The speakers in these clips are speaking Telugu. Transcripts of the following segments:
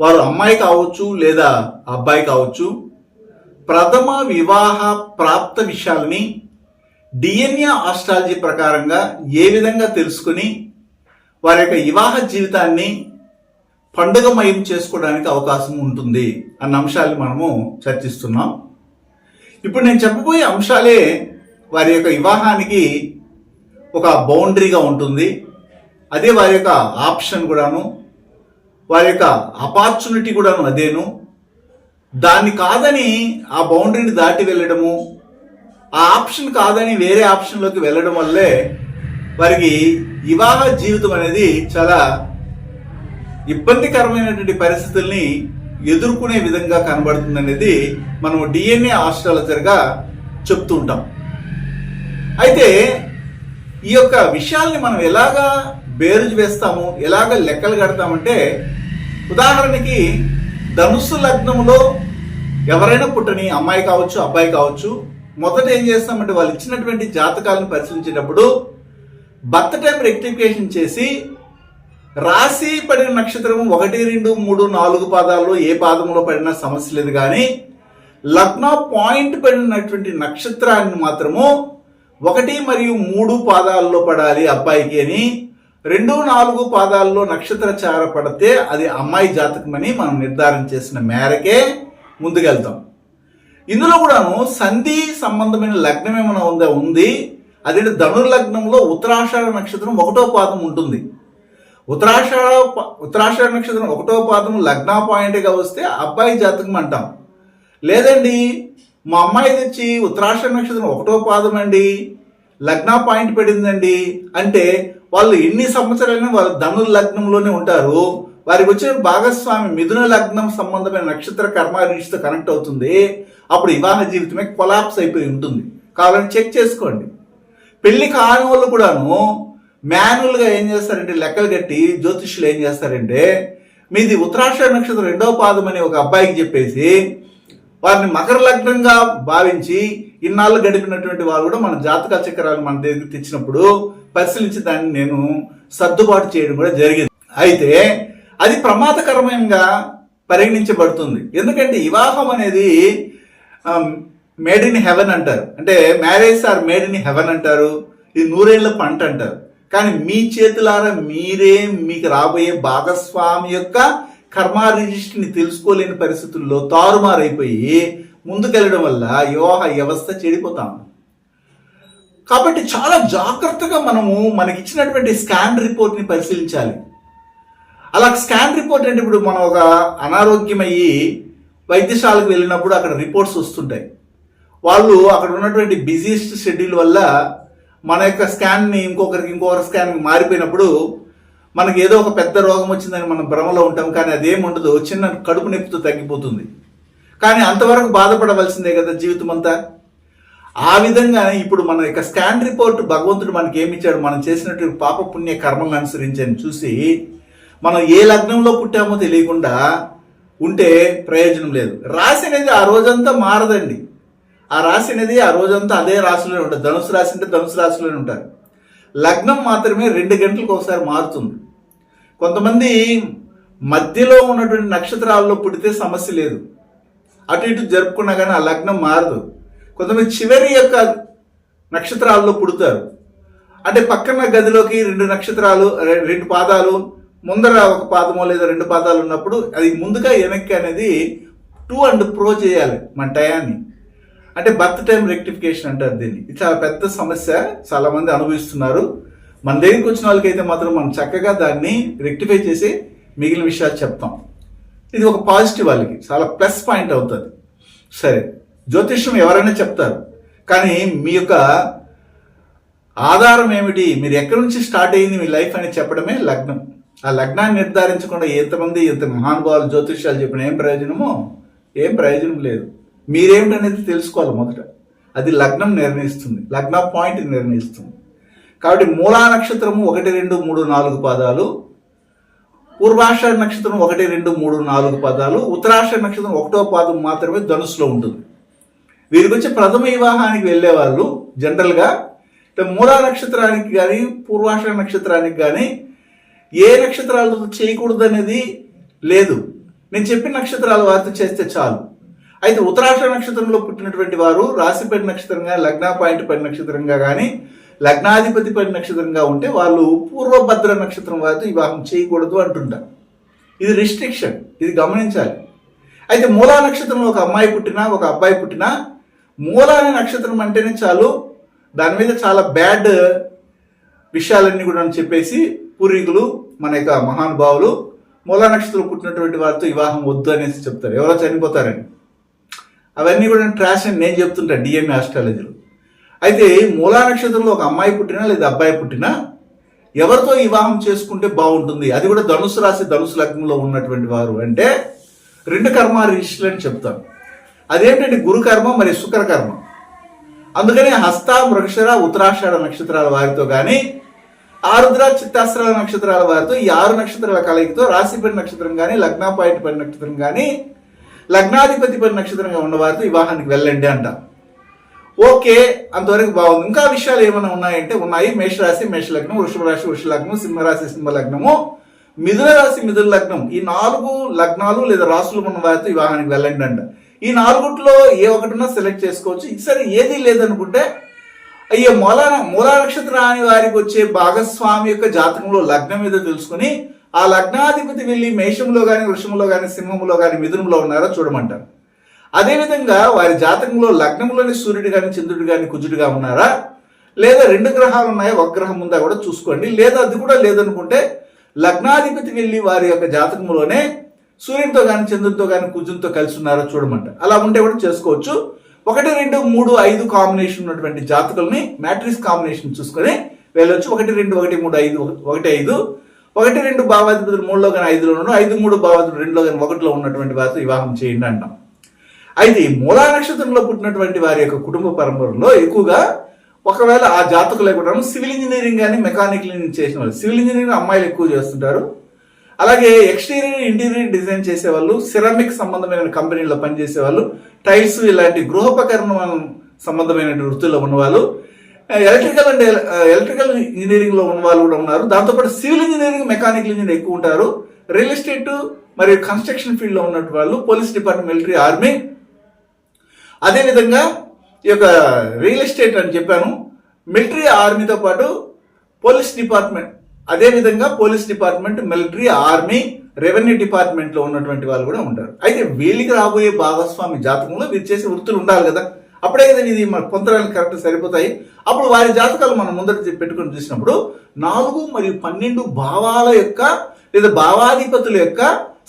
వారు అమ్మాయి కావచ్చు లేదా అబ్బాయి కావచ్చు ప్రథమ వివాహ ప్రాప్త విషయాల్ని డిఎన్ఏ ఆస్ట్రాలజీ ప్రకారంగా ఏ విధంగా తెలుసుకుని వారి యొక్క వివాహ జీవితాన్ని పండుగమయం చేసుకోవడానికి అవకాశం ఉంటుంది అన్న అంశాలు మనము చర్చిస్తున్నాం. ఇప్పుడు నేను చెప్పబోయే అంశాలే వారి యొక్క వివాహానికి ఒక బౌండరీగా ఉంటుంది. అదే వారి యొక్క ఆప్షన్ కూడాను. వారి యొక్క అపార్చునిటీ కూడాను అదేను. దాన్ని కాదని ఆ బౌండరీని దాటి వెళ్ళడము ఆ ఆప్షన్ కాదని వేరే ఆప్షన్లోకి వెళ్ళడం వల్లే వారికి వివాహ జీవితం అనేది చాలా ఇబ్బందికరమైనటువంటి పరిస్థితుల్ని ఎదుర్కొనే విధంగా కనబడుతుంది అనేది మనం డిఎన్ఏ ఆస్ట్రాలజర్గా చెప్తూ ఉంటాం. అయితే ఈ యొక్క విషయాల్ని మనం ఎలాగా బేరుజు వేస్తాము ఎలాగ లెక్కలు కడతామంటే ఉదాహరణకి ధనుస్సు లగ్నంలో ఎవరైనా పుట్టని అమ్మాయి కావచ్చు అబ్బాయి కావచ్చు మొదట ఏం చేస్తామంటే వాళ్ళు ఇచ్చినటువంటి జాతకాలను పరిశీలించేటప్పుడు బర్త్ టైం రెక్టిఫికేషన్ చేసి రాశి పడిన నక్షత్రం ఒకటి రెండు మూడు నాలుగు పాదాల్లో ఏ పాదంలో పడినా సమస్య లేదు కానీ లగ్న పాయింట్ పడినటువంటి నక్షత్రాన్ని మాత్రము ఒకటి మరియు మూడు పాదాల్లో పడాలి అబ్బాయికి అని రెండు నాలుగు పాదాల్లో నక్షత్ర చార పడితే అది అమ్మాయి జాతకమని మనం నిర్ధారణ చేసిన మేరకే ముందుకెళ్తాం. ఇందులో కూడాను సంధి సంబంధమైన లగ్నం ఏమైనా ఉందా? ఉంది. అదే ధనుర్లగ్నంలో ఉత్తరాషాఢ నక్షత్రం ఒకటో పాదం ఉంటుంది. ఉత్తరాషాఢ ఉత్తరాషాఢ నక్షత్రం ఒకటో పాదం లగ్న పాయింట్గా వస్తే అబ్బాయి జాతకం అంటాం. లేదండి మా అమ్మాయి తెచ్చి ఉత్తరాషాఢ నక్షత్రం ఒకటో పాదం అండి. లగ్న పాయింట్ పడిందండి అంటే వాళ్ళు ఎన్ని సంవత్సరాలైనా వాళ్ళు ధను లగ్నంలోనే ఉంటారు. వారికి వచ్చిన భాగస్వామి మిథున లగ్నం సంబంధమైన నక్షత్ర కర్మ రీచ్తో కనెక్ట్ అవుతుంది. అప్పుడు వివాహ జీవితమే కొలాప్స్ అయిపోయి ఉంటుంది. కావాలని చెక్ చేసుకోండి. పెళ్ళి కాని వాళ్ళు కూడాను మాన్యువల్గా ఏం చేస్తారంటే లెక్కలు కట్టి జ్యోతిష్యులు ఏం చేస్తారంటే మీది ఉత్తరాక్ష నక్షత్రం రెండవ పాదం అని ఒక అబ్బాయికి చెప్పేసి వారిని మకర లగ్నంగా భావించి ఇన్నాళ్ళు గడిపినటువంటి వాళ్ళు కూడా మన జాతక చక్రాలు మన దగ్గరికి తెచ్చినప్పుడు పరిశీలించి దాన్ని నేను సర్దుబాటు చేయడం కూడా జరిగింది. అయితే అది ప్రమాదకరమంగా పరిగణించబడుతుంది. ఎందుకంటే వివాహం అనేది మేడ్ ఇన్ హెవెన్ అంటారు. అంటే marriage are made in heaven అంటారు. ఇది నూరేళ్ళ పంట అంటారు. కానీ మీ చేతులారా మీరే మీకు రాబోయే భాగస్వామి యొక్క కర్మ రిజిస్ట్రీని తెలుసుకోలేని పరిస్థితుల్లో తారుమారైపోయి ముందుకెళ్ళడం వల్ల వివాహ వ్యవస్థ చెడిపోతాం. కాబట్టి చాలా జాగ్రత్తగా మనము మనకిచ్చినటువంటి స్కాన్ రిపోర్ట్ని పరిశీలించాలి. అలా స్కాన్ రిపోర్ట్ అంటే ఇప్పుడు మనం ఒక అనారోగ్యమయ్యి వైద్యశాలకు వెళ్ళినప్పుడు అక్కడ రిపోర్ట్స్ వస్తుంటాయి. వాళ్ళు అక్కడ ఉన్నటువంటి బిజీస్ట్ షెడ్యూల్ వల్ల మన యొక్క స్కాన్ని ఇంకొకరికి ఇంకొకరి స్కాన్ మారిపోయినప్పుడు మనకి ఏదో ఒక పెద్ద రోగం వచ్చిందని మనం భ్రమలో ఉంటాం. కానీ అదేం ఉండదు. చిన్న కడుపు నొప్పితో తగ్గిపోతుంది. కానీ అంతవరకు బాధపడవలసిందే కదా జీవితం అంతా ఆ విధంగా ఇప్పుడు మన యొక్క స్కాన్ రిపోర్ట్ భగవంతుడు మనకి ఏమి ఇచ్చాడు మనం చేసినటువంటి పాప పుణ్య కర్మలను అనుసరించి అని చూసి మనం ఏ లగ్నంలో పుట్టామో తెలియకుండా ఉంటే ప్రయోజనం లేదు. రాశి అనేది ఆ రోజంతా మారదండి. ఆ రాశి అనేది ఆ రోజంతా అదే రాశిలోనే ఉంటుంది ధనుసు రాశి అంటే ధనుసు రాశిలోనే ఉంటారు. లగ్నం మాత్రమే రెండు గంటలకు ఒకసారి మారుతుంది. కొంతమంది మధ్యలో ఉన్నటువంటి నక్షత్రాల్లో పుడితే సమస్య లేదు. అటు ఇటు జరుపుకున్నా కానీ ఆ లగ్నం మారదు. కొంతమంది చివరి యొక్క నక్షత్రాల్లో పుడతారు. అంటే పక్కన గదిలోకి రెండు నక్షత్రాలు రెండు పాదాలు ముందర ఒక పాదమో లేదా రెండు పాదాలు ఉన్నప్పుడు అది ముందుగా వెనక్కి అనేది టూ అండ్ ప్రో చేయాలి మన టయాన్ని. అంటే బర్త్ టైం రెక్టిఫికేషన్ అంటారు దీన్ని. ఇది చాలా పెద్ద సమస్య చాలా మంది అనుభవిస్తున్నారు. మన దగ్గరికి వచ్చిన వాళ్ళకైతే మాత్రం మనం చక్కగా దాన్ని రెక్టిఫై చేసి మిగిలిన విషయాలు చెప్తాం. ఇది ఒక పాజిటివ్ వాళ్ళకి. చాలా ప్లస్ పాయింట్ అవుతుంది. సరే జ్యోతిష్యం ఎవరైనా చెప్తారు. కానీ మీ యొక్క ఆధారం ఏమిటి? మీరు ఎక్కడి నుంచి స్టార్ట్ అయ్యింది మీ లైఫ్ అని చెప్పడమే లగ్నం. ఆ లగ్నాన్ని నిర్ధారించకుండా ఎంతమంది ఎంత మహానుభావులు జ్యోతిష్యాలు చెప్పిన ఏం ప్రయోజనమో? ఏం ప్రయోజనం లేదు. మీరేమిటనేది తెలుసుకోవాలి మొదట. అది లగ్నం నిర్ణయిస్తుంది. లగ్న పాయింట్ నిర్ణయిస్తుంది. కాబట్టి మూలా నక్షత్రము ఒకటి రెండు మూడు నాలుగు పాదాలు పూర్వాషాఢ నక్షత్రం ఒకటి రెండు మూడు నాలుగు పదాలు ఉత్తరాషాఢ నక్షత్రం ఒకటో పాదం మాత్రమే ధనుసులో ఉంటుంది. వీరి గురించి ప్రథమ వివాహానికి వెళ్ళే వాళ్ళు జనరల్గా మూలా నక్షత్రానికి కానీ పూర్వాషాఢ నక్షత్రానికి కానీ ఏ నక్షత్రాలతో చేయకూడదు అనేది లేదు. నేను చెప్పిన నక్షత్రాల వారితో చేస్తే చాలు. అయితే ఉత్తరాషాఢ నక్షత్రంలో పుట్టినటువంటి వారు రాశిపేట నక్షత్రంగా లగ్న పాయింట్ పడి నక్షత్రంగా కానీ లగ్నాధిపతి పడి నక్షత్రంగా ఉంటే వాళ్ళు పూర్వభద్ర నక్షత్రం వారితో వివాహం చేయకూడదు అంటుంటారు. ఇది రిస్ట్రిక్షన్ ఇది గమనించాలి. అయితే మూలా నక్షత్రంలో ఒక అమ్మాయి పుట్టినా ఒక అబ్బాయి పుట్టినా మూలా అనే నక్షత్రం అంటేనే చాలు దాని మీద చాలా బ్యాడ్ విషయాలన్నీ కూడా చెప్పేసి పూర్వీకులు మన యొక్క మహానుభావులు మూలా నక్షత్రం పుట్టినటువంటి వారితో వివాహం వద్దు అనేసి చెప్తారు. ఎవరో చనిపోతారని. అవన్నీ కూడా ట్రాష్ అని నేను చెప్తుంటా డిఎన్ఏ ఆస్ట్రాలజీలో అయితే మూలా నక్షత్రంలో ఒక అమ్మాయి పుట్టినా లేదా అబ్బాయి పుట్టినా ఎవరితో వివాహం చేసుకుంటే బాగుంటుంది? అది కూడా ధనుసు రాశి ధనుసు లగ్నంలో ఉన్నటువంటి వారు. అంటే రెండు కర్మ రిషులు అని చెప్తాను అదేంటంటే గురు కర్మ మరియు శుక్ర కర్మ. అందుకని హస్త వృక్షర ఉత్తరాషాఢ నక్షత్రాల వారితో కానీ ఆరుద్ర చిత్తాస్త్రాల నక్షత్రాల వారితో ఈ ఆరు నక్షత్రాల కలయికతో రాశిపడి నక్షత్రం కానీ లగ్నాపాయింట్ పడి నక్షత్రం కానీ లగ్నాధిపతి పడి నక్షత్రంగా ఉన్నవారితో వివాహానికి వెళ్ళండి అంట ఓకే అంతవరకు బాగుంది. ఇంకా విషయాలు ఏమైనా ఉన్నాయంటే ఉన్నాయి. మేషరాశి మేషలగ్నం వృషభ రాశి వృష సింహరాశి సింహలగ్నము మిథున రాశి మిథున లగ్నం. ఈ నాలుగు లగ్నాలు లేదా రాసులు ఉన్న వారితో వివాహానికి వెళ్ళండి అంట ఈ నాలుగుట్లో ఏ ఒకటినా సెలెక్ట్ చేసుకోవచ్చు. సరే ఏది లేదనుకుంటే అయ్యే మూల మూలా అని వారికి వచ్చే భాగస్వామి యొక్క జాతకంలో లగ్నం మీద తెలుసుకుని ఆ లగ్నాధిపతి వెళ్ళి మేషంలో కానీ వృషంలో కానీ సింహంలో కానీ మిథునంలో ఉన్నారో చూడమంటారు. అదేవిధంగా వారి జాతకంలో లగ్నంలోని సూర్యుడు కానీ చంద్రుడు కానీ కుజుడుగా ఉన్నారా? లేదా రెండు గ్రహాలు ఉన్నాయా? ఒక గ్రహం ఉందా కూడా చూసుకోండి. లేదా అది కూడా లేదనుకుంటే లగ్నాధిపతి వెళ్ళి వారి యొక్క జాతకంలోనే సూర్యునితో కానీ చంద్రునితో కానీ కుజునితో కలిసి ఉన్నారో చూడమంట. అలా ఉంటే కూడా చేసుకోవచ్చు. ఒకటి రెండు మూడు ఐదు కాంబినేషన్ ఉన్నటువంటి జాతకుల్ని మ్యాట్రిక్స్ కాంబినేషన్ చూసుకొని వెళ్ళొచ్చు. ఒకటి రెండు ఒకటి మూడు ఐదు ఒకటి ఐదు. ఒకటి రెండు భావాధిపతులు మూడులో కానీ ఐదులోనూ ఐదు మూడు భావాధిపతులు రెండులో కానీ ఒకటిలో ఉన్నటువంటి వారితో వివాహం చేయండి అంటాం. అయితే ఈ మూలా నక్షత్రంలో పుట్టినటువంటి వారి యొక్క కుటుంబ పరంపరలో ఎక్కువగా ఒకవేళ ఆ జాతకు లేకుండా సివిల్ ఇంజనీరింగ్ కానీ మెకానికల్ చేసిన వాళ్ళు సివిల్ ఇంజనీరింగ్ అమ్మాయిలు ఎక్కువ చేస్తుంటారు. అలాగే ఎక్స్టీరియర్ ఇంటీరియర్ డిజైన్ చేసేవాళ్ళు సిరామిక్ సంబంధమైన కంపెనీలో పనిచేసే వాళ్ళు టైల్స్ ఇలాంటి గృహోపకరణ సంబంధమైన వృత్తుల్లో ఉన్నవాళ్ళు ఎలక్ట్రికల్ అండ్ ఎలక్ట్రికల్ ఇంజనీరింగ్లో ఉన్న వాళ్ళు కూడా ఉన్నారు. దాంతోపాటు సివిల్ ఇంజనీరింగ్ మెకానికల్ ఇంజనీర్ ఎక్కువ ఉంటారు. రియల్ ఎస్టేట్ మరియు కన్స్ట్రక్షన్ ఫీల్డ్లో ఉన్నటువంటి వాళ్ళు పోలీస్ డిపార్ట్మెంట్ మిలిటరీ ఆర్మీ అదేవిధంగా ఈ యొక్క రియల్ ఎస్టేట్ అని చెప్పాను మిలిటరీ ఆర్మీతో పాటు పోలీస్ డిపార్ట్మెంట్. అదేవిధంగా police department military army revenue డిపార్ట్మెంట్లో ఉన్నటువంటి వాళ్ళు కూడా ఉంటారు. అయితే వీళ్ళకి రాబోయే భాగస్వామి జాతకంలో వీరు చేసే వృత్తులు ఉండాలి కదా. అప్పుడే కదా ఇది మన పొంతరాలు కరెక్ట్ సరిపోతాయి. అప్పుడు వారి జాతకాలు మనం ముందర పెట్టుకొని చూసినప్పుడు నాలుగు మరియు పన్నెండు భావాల యొక్క లేదా భావాధిపతుల యొక్క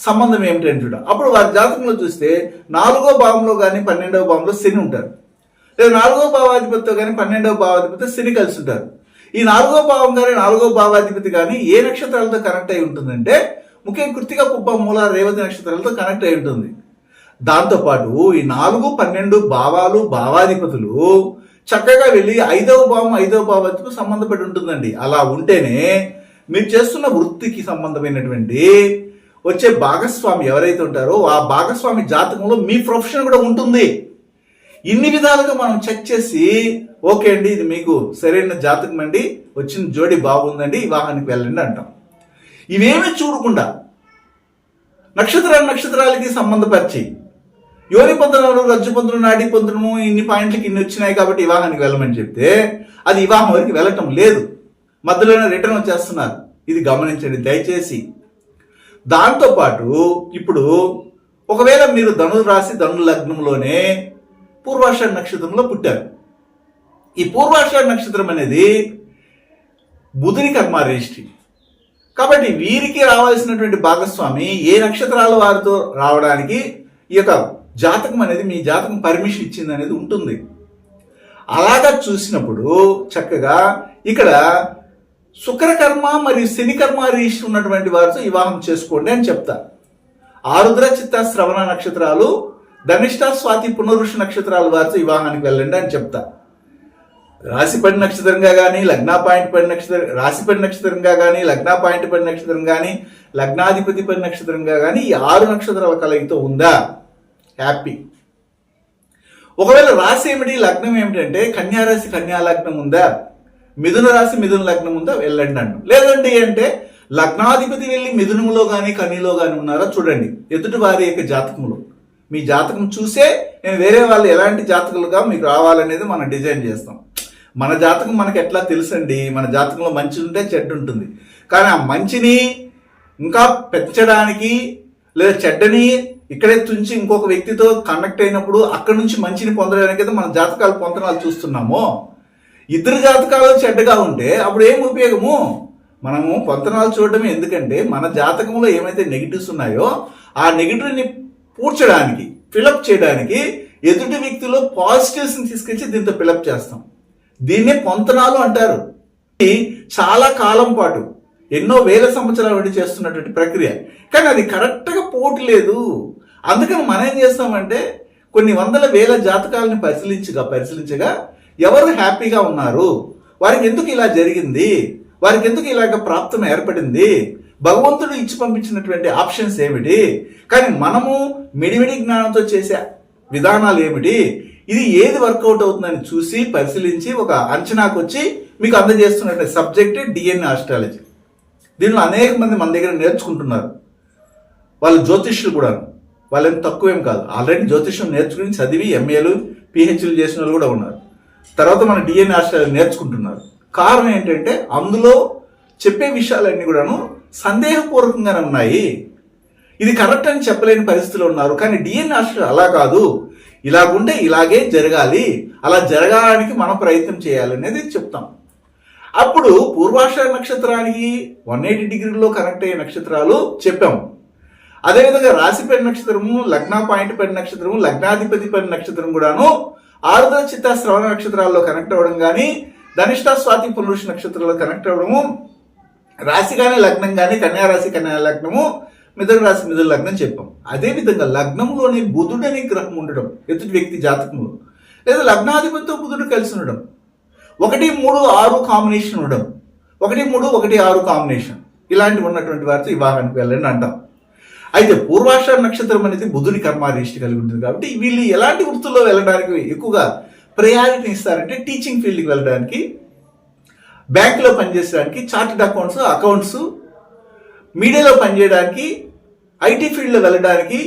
సంబంధం ఏమిటని చూడ అప్పుడు వారి జాతకంలో చూస్తే నాలుగో భావంలో కానీ పన్నెండవ భావంలో శని ఉంటారు. లేదా నాలుగో భావాధిపతితో కానీ పన్నెండవ భావాధిపతి శని కలిసి ఉంటారు ఈ నాలుగో భావం కానీ నాలుగో భావాధిపతి కానీ ఏ నక్షత్రాలతో కనెక్ట్ అయి ఉంటుందంటే ముఖ్యంగా కృతిక కుప్ప మూల రేవతి నక్షత్రాలతో కనెక్ట్ అయి ఉంటుంది. దాంతోపాటు ఈ నాలుగు పన్నెండు భావాలు భావాధిపతులు చక్కగా వెళ్ళి ఐదవ భావం ఐదవ భావాధిపతి సంబంధపడి ఉంటుందండి. అలా ఉంటేనే మీరు చేస్తున్న వృత్తికి సంబంధమైనటువంటి వచ్చే భాగస్వామి ఎవరైతే ఉంటారో ఆ భాగస్వామి జాతకంలో మీ ప్రొఫెషన్ కూడా ఉంటుంది. ఇన్ని విధాలుగా మనం చెక్ చేసి ఓకే అండి ఇది మీకు సరైన జాతకం అండి వచ్చిన జోడి బాగుందండి వివాహానికి వెళ్ళండి అంటాం. ఇవేమీ చూడకుండా నక్షత్రాలు నక్షత్రాలకి సంబంధపరిచి యోని పొందనాలు రజ్జు పొందడం నాటి పొందడము ఇన్ని పాయింట్లకి ఇన్ని వచ్చినాయి కాబట్టి వివాహానికి వెళ్ళమని చెప్తే అది వివాహం వరకు వెళ్ళటం లేదు. మధ్యలోనే రిటర్న్ వచ్చేస్తున్నారు. ఇది గమనించండి దయచేసి దాంతోపాటు ఇప్పుడు ఒకవేళ మీరు ధను రాశి ధను లగ్నంలోనే పూర్వాష నక్షత్రంలో పుట్టారు. ఈ పూర్వాష నక్షత్రం అనేది బుధుని కర్మారేష్టి కాబట్టి వీరికి రావాల్సినటువంటి భాగస్వామి ఏ నక్షత్రాల వారితో రావడానికి ఈ యొక్క జాతకం అనేది మీ జాతకం పర్మిషన్ ఇచ్చింది అనేది ఉంటుంది. అలాగా చూసినప్పుడు చక్కగా ఇక్కడ శుక్రకర్మ మరియు శనికర్మ రీషి ఉన్నటువంటి వారితో వివాహం చేసుకోండి అని చెప్తారు ఆరుద్ర చిత్త శ్రవణ నక్షత్రాలు ధనిష్ట స్వాతి పునరుష నక్షత్రాల వారితో వివాహానికి వెళ్ళండి అని చెప్తా. రాశిపడి నక్షత్రంగా కానీ లగ్నా పాయింట్ పడి నక్షత్రం రాశిపడి నక్షత్రంగా కానీ లగ్నా పాయింట్ పడి నక్షత్రం కానీ లగ్నాధిపతి పడి నక్షత్రంగా కానీ ఈ ఆరు నక్షత్రాల కలయితో ఉందా? హ్యాపీ ఒకవేళ రాశి ఏమిటి లగ్నం ఏమిటంటే కన్యారాశి కన్యా లగ్నం ఉందా? మిథున రాశి మిథున లగ్నం ఉందా వెళ్ళండి అంట. లేదండి అంటే లగ్నాధిపతి వెళ్ళి మిథునంలో కానీ కనిలో కానీ ఉన్నారా చూడండి. ఎదుటి వారి యొక్క జాతకంలో. మీ జాతకం చూసే నేను వేరే వాళ్ళు ఎలాంటి జాతకులుగా మీకు రావాలనేది మనం డిజైన్ చేస్తాం. మన జాతకం మనకి ఎట్లా తెలుసండి? మన జాతకంలో మంచి ఉంటే చెడ్డ ఉంటుంది. కానీ ఆ మంచిని ఇంకా పెంచడానికి లేదా చెడ్డని ఇక్కడే తుంచి ఇంకొక వ్యక్తితో కనెక్ట్ అయినప్పుడు అక్కడ నుంచి మంచిని పొందడానికి అయితే మన జాతకాలు పొందనాలు చూస్తున్నామో. ఇద్దరు జాతకాలు చెడ్డగా ఉంటే అప్పుడు ఏం ఉపయోగము? మనము పొంతనాలు చూడటం ఎందుకంటే మన జాతకంలో ఏమైతే నెగిటివ్స్ ఉన్నాయో ఆ నెగిటివ్ని పూడ్చడానికి ఫిలప్ చేయడానికి ఎదుటి వ్యక్తిలో పాజిటివ్స్ని తీసుకొచ్చి దీంతో ఫిలప్ చేస్తాం. దీన్నే పొంతనాలు అంటారు. ఇది చాలా కాలం పాటు ఎన్నో వేల సంవత్సరాల నుండి చేస్తున్నటువంటి ప్రక్రియ. కానీ అది కరెక్ట్గా పోవట్లేదు అందుకని మనం ఏం చేస్తామంటే కొన్ని వందల వేల జాతకాలని పరిశీలించగా పరిశీలించగా ఎవరు హ్యాపీగా ఉన్నారు? వారికి ఎందుకు ఇలా జరిగింది? వారికి ఎందుకు ఇలాగ ప్రాప్తం ఏర్పడింది? భగవంతుడు ఇచ్చి పంపించినటువంటి ఆప్షన్స్ ఏమిటి? కానీ మనము మిడిమిడి జ్ఞానంతో చేసే విధానాలు ఏమిటి? ఇది ఏది వర్కౌట్ అవుతుందని చూసి పరిశీలించి ఒక అంచనాకు వచ్చి మీకు అందజేస్తున్నటువంటి సబ్జెక్ట్ డిఎన్ఏ ఆస్ట్రాలజీ. దీనిలో అనేక మంది మన దగ్గర నేర్చుకుంటున్నారు. వాళ్ళు జ్యోతిష్యులు కూడా వాళ్ళేం తక్కువేం కాదు. ఆల్రెడీ జ్యోతిష్యం నేర్చుకుని చదివి ఎంఏలు పిహెచ్లు చేసిన వాళ్ళు కూడా ఉన్నారు. తర్వాత మన డిఎన్ఏ ఆశ్రయాలు నేర్చుకుంటున్నారు. కారణం ఏంటంటే అందులో చెప్పే విషయాలన్నీ కూడాను సందేహపూర్వకంగానే ఉన్నాయి. ఇది కరెక్ట్ అని చెప్పలేని పరిస్థితిలో ఉన్నారు. కానీ డిఎన్ఏ ఆశ్రయాలు అలా కాదు. ఇలాగుంటే ఇలాగే జరగాలి. అలా జరగడానికి మనం ప్రయత్నం చేయాలి అనేది చెప్తాం. అప్పుడు పూర్వాష నక్షత్రానికి వన్ ఎయిటీ డిగ్రీలో కనెక్ట్ అయ్యే నక్షత్రాలు చెప్పాము అదేవిధంగా రాశి పెన్ నక్షత్రము లగ్న పాయింట్ పెన్ నక్షత్రము లగ్నాధిపతి పెన్ నక్షత్రం కూడాను ఆరుద్ర చిత్త శ్రవణ నక్షత్రాల్లో కనెక్ట్ అవ్వడం కానీ ధనిష్ట స్వాతి పునరుష నక్షత్రాల్లో కనెక్ట్ అవ్వడము రాశి కానీ లగ్నం కానీ కన్యా రాశి కన్యా లగ్నము మిథున రాశి మిథున లగ్నం చెప్పాం. అదేవిధంగా లగ్నంలోని బుధుడు అనే గ్రహం ఉండడం ఎదుటి వ్యక్తి జాతకంలో లేదా లగ్నాధిపతితో బుధుడు కలిసి ఉండడం ఒకటి మూడు ఆరు కాంబినేషన్ ఉండడం ఒకటి మూడు ఒకటి ఆరు కాంబినేషన్ ఇలాంటివి ఉన్నటువంటి వారితో వివాహానికి వెళ్ళండి అంటాం. అయితే పూర్వాషాఢ నక్షత్రం అనేది బుధుని కర్మాధిష్టి కలిగి ఉంటుంది కాబట్టి వీళ్ళు ఎలాంటి వృత్తుల్లో వెళ్ళడానికి ఎక్కువగా ప్రయారిటీ ఇస్తారంటే టీచింగ్ ఫీల్డ్కి వెళ్ళడానికి బ్యాంకులో పనిచేసడానికి చార్టెడ్ అకౌంట్స్ అకౌంట్స్ మీడియాలో పనిచేయడానికి ఐటీ ఫీల్డ్లో వెళ్ళడానికి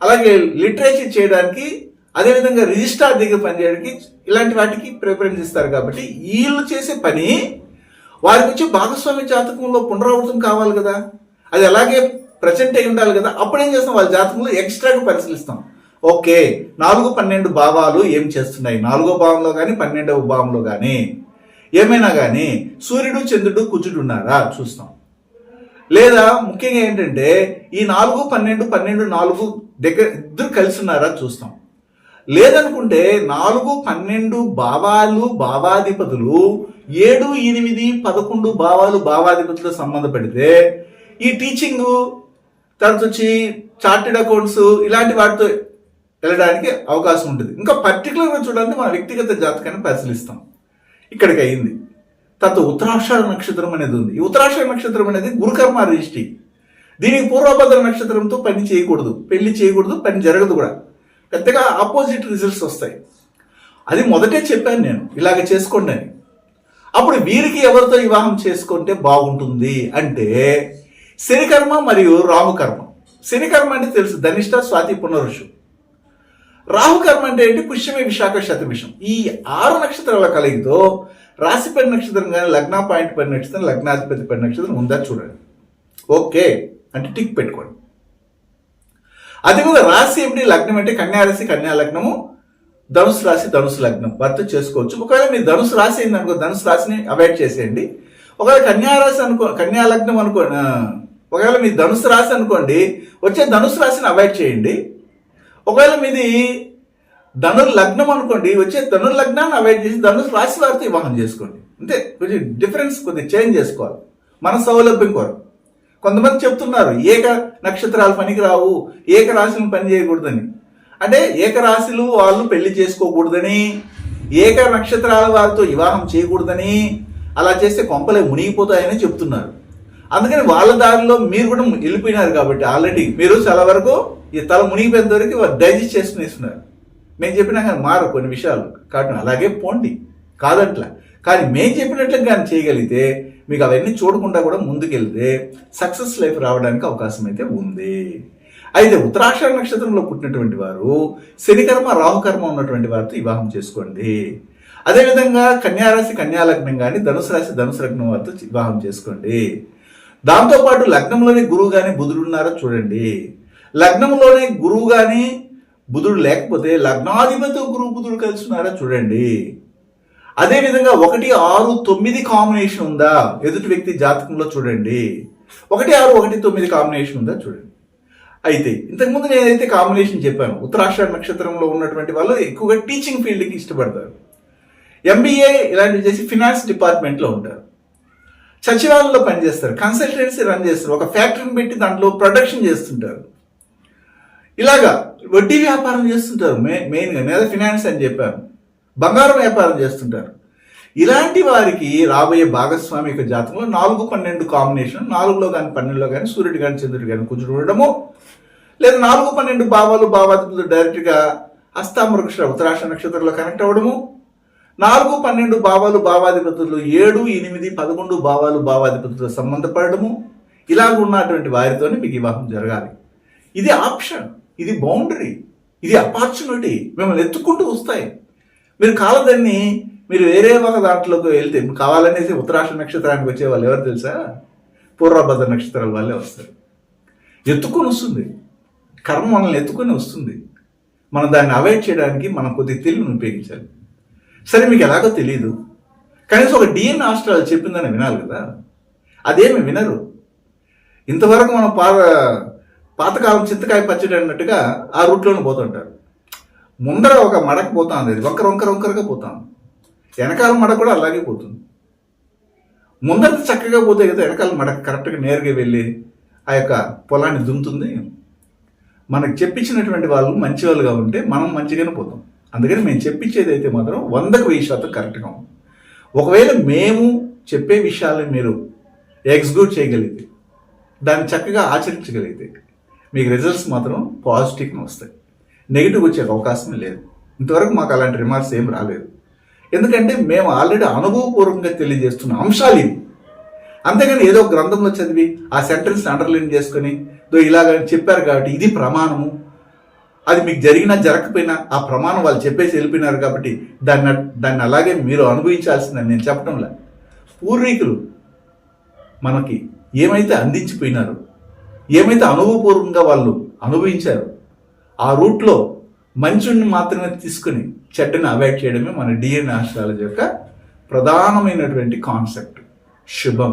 అలాగే లిటరేచర్ చేయడానికి అదేవిధంగా రిజిస్ట్రార్ దగ్గర పనిచేయడానికి ఇలాంటి వాటికి ప్రిఫరెన్స్ ఇస్తారు కాబట్టి వీళ్ళు చేసే పని వారికి వచ్చే భాగస్వామి జాతకంలో పునరావృతం కావాలి కదా. అది అలాగే ప్రజెంట్ అయి ఉండాలి కదా. అప్పుడేం చేస్తాం? వాళ్ళ జాతకంలో ఎక్స్ట్రాగా పరిశీలిస్తాం. ఓకే నాలుగు పన్నెండు భావాలు ఏం చేస్తున్నాయి? నాలుగో భావంలో కానీ పన్నెండవ భావంలో కానీ ఏమైనా కానీ సూర్యుడు చంద్రుడు కుజుడు ఉన్నారా? చూస్తాం. లేదా ముఖ్యంగా ఏంటంటే ఈ నాలుగు పన్నెండు పన్నెండు నాలుగు దగ్గర ఇద్దరు కలిసి ఉన్నారా? చూస్తాం. లేదనుకుంటే నాలుగు పన్నెండు భావాలు భావాధిపతులు ఏడు ఎనిమిది పదకొండు భావాలు భావాధిపతులు సంబంధపడితే ఈ టీచింగ్ తర్వాత వచ్చి చార్టెడ్ అకౌంట్స్ ఇలాంటి వాటితో వెళ్ళడానికి అవకాశం ఉంటుంది. ఇంకా పర్టికులర్గా చూడాలంటే మన వ్యక్తిగత జాతకాన్ని పరిశీలిస్తాం. ఇక్కడికి అయింది తర్వాత ఉత్తరాక్షర నక్షత్రం అనేది ఉంది. ఈ ఉత్తరాక్షర నక్షత్రం అనేది గురుకర్మ రిజిస్ట్రీ దీనికి పూర్వభద్ర నక్షత్రంతో పని చేయకూడదు. పెళ్ళి చేయకూడదు పని జరగదు కూడా. పెద్దగా ఆపోజిట్ రిజల్ట్స్ వస్తాయి. అది మొదటే చెప్పాను నేను. ఇలాగ చేసుకోండి అని. అప్పుడు వీరికి ఎవరితో వివాహం చేసుకుంటే బాగుంటుంది అంటే శనికర్మ మరియు రాహుకర్మ. శనికర్మ అంటే తెలుసు ధనిష్ట స్వాతి పునరుషు రాహుకర్మ అంటే ఏంటి? పుష్యమే విశాఖ శతమిషం. ఈ ఆరు నక్షత్రాల కలయికతో రాశి పడి నక్షత్రం కానీ లగ్న పాయింట్ పడి నక్షత్రం లగ్నాధిపతి పడి నక్షత్రం ఉందా చూడండి. ఓకే అంటే టిక్ పెట్టుకోండి. అది కూడా రాశి ఏమిటి? లగ్నం అంటే కన్యారాశి కన్యా లగ్నము ధనుసు రాశి ధనుసు లగ్నం. భర్త చేసుకోవచ్చు. ఒకవేళ మీ ధనుసు రాశి అయింది అనుకో ధనుసు రాశిని అవాయిడ్ చేసేయండి. ఒకవేళ కన్యా రాశి అనుకో కన్యా లగ్నం అనుకో ఒకవేళ మీ ధనుసు రాశి అనుకోండి వచ్చే ధనుసు రాశిని అవాయిడ్ చేయండి. ఒకవేళ మీది ధను లగ్నం అనుకోండి వచ్చే ధను లగ్నాన్ని అవాయిడ్ చేసి ధనుసు రాశి వారితో వివాహం చేసుకోండి. అంతే కొంచెం డిఫరెన్స్ కొద్దిగా చేంజ్ చేసుకోవాలి. మన సౌలభ్యం కొరకు. కొంతమంది చెప్తున్నారు ఏక నక్షత్రాలు పనికి రావు ఏక రాశులను పని చేయకూడదని. అంటే ఏక రాశులు వాళ్ళు పెళ్ళి చేసుకోకూడదని ఏక నక్షత్రాల వారితో వివాహం చేయకూడదని అలా చేస్తే కొంపలే మునిగిపోతాయని చెప్తున్నారు. అందుకని వాళ్ళ దారిలో మీరు కూడా వెళ్ళిపోయినారు కాబట్టి ఆల్రెడీ. మీరు చాలా వరకు ఈ తల మునిగిపోయేంత వరకు వారు డైజెస్ట్ చేసుకునేస్తున్నారు. మేము చెప్పినా కానీ మారు కొన్ని విషయాలు కాబట్టి అలాగే పోండి. కాదంట్లా. కానీ మేము చెప్పినట్లు కానీ చేయగలిగితే మీకు అవన్నీ చూడకుండా కూడా ముందుకెళ్తే సక్సెస్ లైఫ్ రావడానికి అవకాశం అయితే ఉంది. అయితే ఉత్తరాషాఢ నక్షత్రంలో పుట్టినటువంటి వారు శనికర్మ రాహుకర్మ ఉన్నటువంటి వారితో వివాహం చేసుకోండి. అదేవిధంగా కన్యారాశి కన్యాలగ్నం కానీ ధనుసు రాశి ధనుసు లగ్నం వారితో వివాహం చేసుకోండి. దాంతోపాటు లగ్నంలోనే గురువు కానీ బుధుడు ఉన్నారో చూడండి. లగ్నంలోనే గురువు కానీ బుధుడు లేకపోతే లగ్నాధిపతి గురువు బుధుడు కలిసి ఉన్నారా చూడండి. అదేవిధంగా ఒకటి ఆరు తొమ్మిది కాంబినేషన్ ఉందా? ఎదుటి వ్యక్తి జాతకంలో చూడండి. ఒకటి ఆరు ఒకటి తొమ్మిది కాంబినేషన్ ఉందా చూడండి. అయితే ఇంతకుముందు నేనైతే కాంబినేషన్ చెప్పాను ఉత్తరాషాఢ నక్షత్రంలో ఉన్నటువంటి వాళ్ళు ఎక్కువగా టీచింగ్ ఫీల్డ్కి ఇష్టపడతారు. ఎంబీఏ ఇలాంటివి చేసి ఫినాన్స్ డిపార్ట్మెంట్లో ఉంటారు. సచివాలయంలో పనిచేస్తారు. కన్సల్టెన్సీ రన్ చేస్తారు. ఒక ఫ్యాక్టరీని పెట్టి దాంట్లో ప్రొడక్షన్ చేస్తుంటారు. ఇలాగా వడ్డీ వ్యాపారం చేస్తుంటారు. మే మెయిన్గా లేదా ఫినాన్స్ అని చెప్పాను. బంగారం వ్యాపారం చేస్తుంటారు. ఇలాంటి వారికి రాబోయే భాగస్వామి యొక్క జాతకంలో నాలుగు పన్నెండు కాంబినేషన్ నాలుగులో కానీ పన్నెండులో కానీ సూర్యుడు కానీ చంద్రుడు కానీ కుజుడు ఉండడము లేదా నాలుగు పన్నెండు భావాలు భావాధిపతులు డైరెక్ట్గా హస్తామృక్ష ఉత్తరాష నక్షత్రంలో కనెక్ట్ అవ్వడము నాలుగు పన్నెండు భావాలు భావాధిపతులు ఏడు ఎనిమిది పదకొండు భావాలు భావాధిపతులతో సంబంధపడము ఇలాగ ఉన్నటువంటి వారితోనే మీకు వివాహం జరగాలి. ఇది ఆప్షన్ ఇది బౌండరీ ఇది అపార్చునిటీ. మిమ్మల్ని ఎత్తుకుంటూ వస్తాయి. మీరు కాలదాన్ని మీరు వేరే ఒక దాంట్లోకి వెళ్తే కావాలనేసి ఉత్తరాష్ట్ర నక్షత్రానికి వచ్చే వాళ్ళు ఎవరు తెలుసా? పూర్వభద్ర నక్షత్రాల వాళ్ళే వస్తారు. ఎత్తుకొని వస్తుంది. కర్మ మనల్ని ఎత్తుకొని వస్తుంది. మనం దాన్ని అవాయిడ్ చేయడానికి మనం కొద్ది తెలివిని ఉపయోగించాలి. సరే మీకు ఎలాగో తెలియదు కనీసం ఒక డిఎన్ హాస్టల్ చెప్పిందని వినాలి కదా. అదేమి వినరు. ఇంతవరకు మనం పా పాతకాలం చింతకాయ పచ్చడి అన్నట్టుగా ఆ రూట్లోనే పోతుంటారు. ముందర ఒక మడక పోతుంది. అది వంకర వంకర వంకరగా పోతాం వెనకాల మడక కూడా అలాగే పోతుంది. ముందర చక్కగా పోతే కదా వెనకాల మడక కరెక్ట్గా నేరుగా వెళ్ళి ఆ యొక్క పొలాన్ని దుమ్ముతుంది మనకు చెప్పించినటువంటి వాళ్ళు మంచి వాళ్ళుగా ఉంటే మనం మంచిగానే పోతాం. అందుకని మేము చెప్పించేది అయితే మాత్రం వందకు వెయ్యి శాతం కరెక్ట్గా ఉంది. ఒకవేళ మేము చెప్పే విషయాలను మీరు ఎగ్జిక్యూట్ చేయగలిగితే దాన్ని చక్కగా ఆచరించగలిగితే మీకు రిజల్ట్స్ మాత్రం పాజిటివ్గా వస్తాయి. నెగిటివ్ వచ్చే అవకాశం లేదు. ఇంతవరకు మాకు అలాంటి రిమార్క్స్ ఏం రాలేదు. ఎందుకంటే మేము ఆల్రెడీ అనుభవపూర్వకంగా తెలియజేస్తున్న అంశాలు ఇవి. అంతేగాని ఏదో గ్రంథంలో చదివి ఆ సెంటెన్స్ అండర్లైన్ చేసుకొని "దో ఇలాగ చెప్పారు కాబట్టి ఇది ప్రమాణము అది మీకు జరిగినా జరగకపోయినా ఆ ప్రమాణం వాళ్ళు చెప్పేసి వెళ్ళిపోయినారు కాబట్టి దాన్ని దాన్ని అలాగే మీరు అనుభవించాల్సిందని నేను చెప్పడంలా పూర్వీకులు మనకి ఏమైతే అందించిపోయినారో ఏమైతే అనుభవపూర్వకంగా వాళ్ళు అనుభవించారు ఆ రూట్లో మంచుని మాత్రమే తీసుకుని చెడ్డని అవాయిడ్ చేయడమే మన డిఎన్ఏ ఆస్ట్రాలజీ యొక్క ప్రధానమైనటువంటి కాన్సెప్ట్. శుభం.